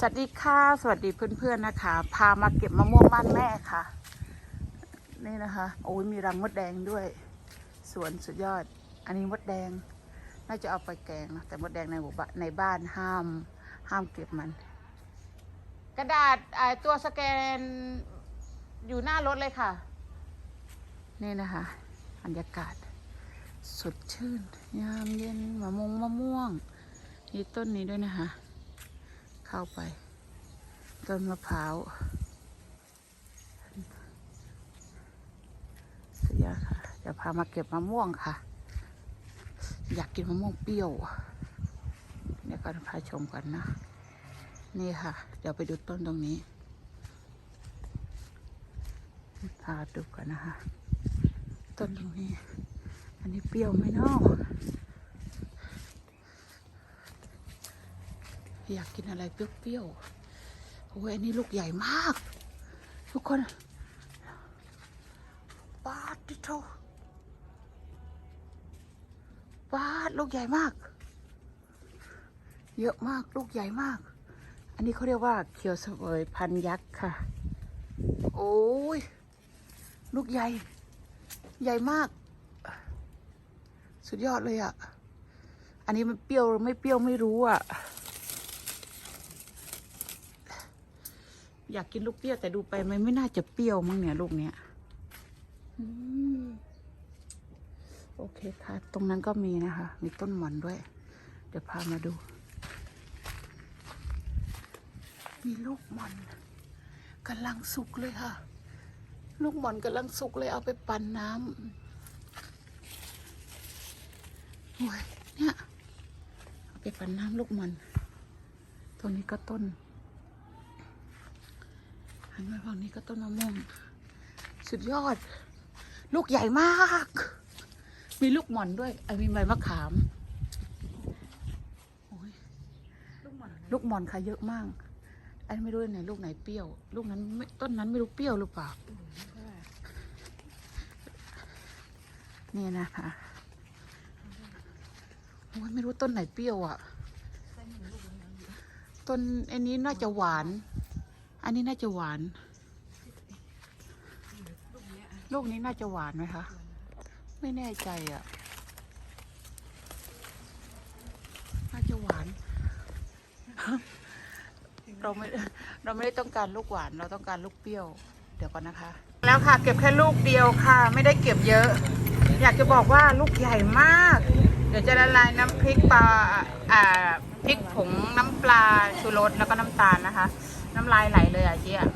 สวัสดีค่ะ สวัสดีเพื่อนๆนะคะ พามาเก็บมะม่วงบ้านแม่ค่ะ นี่นะคะ โอ้ยมีรังมดแดงด้วย สวนสุดยอด อันนี้มดแดง น่าจะเอาไปแกงนะแต่มดแดงในหมู่บ้านในบ้านห้าม ห้ามเก็บมัน กระดาษอ่าตัวสแกนอยู่หน้ารถเลยค่ะ นี่นะคะบรรยากาศ สดชื่น ยามเย็นมะม่วงมะม่วงมีต้นนี้ด้วยนะคะ เข้าไป ต้นมะพร้าวสุดยค่ะเดี๋ยวพามาเก็บมะม่วงค่ะ อยากกินมะม่วงเปรี้ยวเดี๋ยวกันพาชมกันนะ นี่ค่ะ เดี๋ยวไปดูต้นตรงนี้พาดูกันนะคะ ต้นตรงนี้ อันนี้เปรี้ยวไหมเนาะ อยากกินอะไรเปรี้ยวๆโอ้ยอันนี้ลูกใหญ่มาก ทุกคนปาดดิโตปาดลูกใหญ่มาก เยอะมากลูกใหญ่มาก อันนี้เขาเรียกว่าเขียวเสวยพันยักษ์ค่ะ โอ้ยลูกใหญ่ ใหญ่มาก สุดยอดเลยอะ่ะ อันนี้มันเปรี้ยวไม่เปรี้ยวไม่รู้อะ่ะ อยากกินลูกเปรี้ยวแต่ดูไปมันไม่น่าจะเปรี้ยวมั้งเนี่ยลูกเนี้ยโอเคค่ะ ตรงนั้นก็มีนะคะ มีต้นหมอนด้วย เดี๋ยวพามาดู มีลูกหมอนกำลังสุกเลยค่ะ ลูกหมอนกำลังสุกเลยเอาไปปั่นน้ำโอ้ยเนี่ย เอาไปปั่นน้ำลูกหมันตรงนี้ก็ต้น หันมาฝั่งนี้ก็ต้นมะม่วงสุดยอด ลูกใหญ่มาก มีลูกหม่อนด้วยไอ้มีใบมะขามลูกหม่อนค่ะเยอะมาก อันไม่รู้ไหนลูกไหนเปรี้ยว ลูกนั้นต้นนั้นไม่รู้เปรี้ยวหรือเปล่านี่นะคะโอ้ยไม่รู้ต้นไหนเปรี้ยวอะ ต้นอันนี้น่าจะหวาน อันนี้น่าจะหวาน ลูกนี้น่าจะหวานไหมคะ ไม่แน่ใจอะ น่าจะหวาน เราไม่ เราไม่ได้ต้องการลูกหวาน เราต้องการลูกเปรี้ยว เดี๋ยวก่อนนะคะ แล้วค่ะ เก็บแค่ลูกเดียวค่ะ ไม่ได้เก็บเยอะ อยากจะบอกว่าลูกใหญ่มาก เดี๋ยวจะละลายน้ำพริกปลา อ่า พริกผงน้ำปลาชูรสแล้วก็น้ำตาลนะคะ น้ำลายไหลเลยอะเจ๊อะ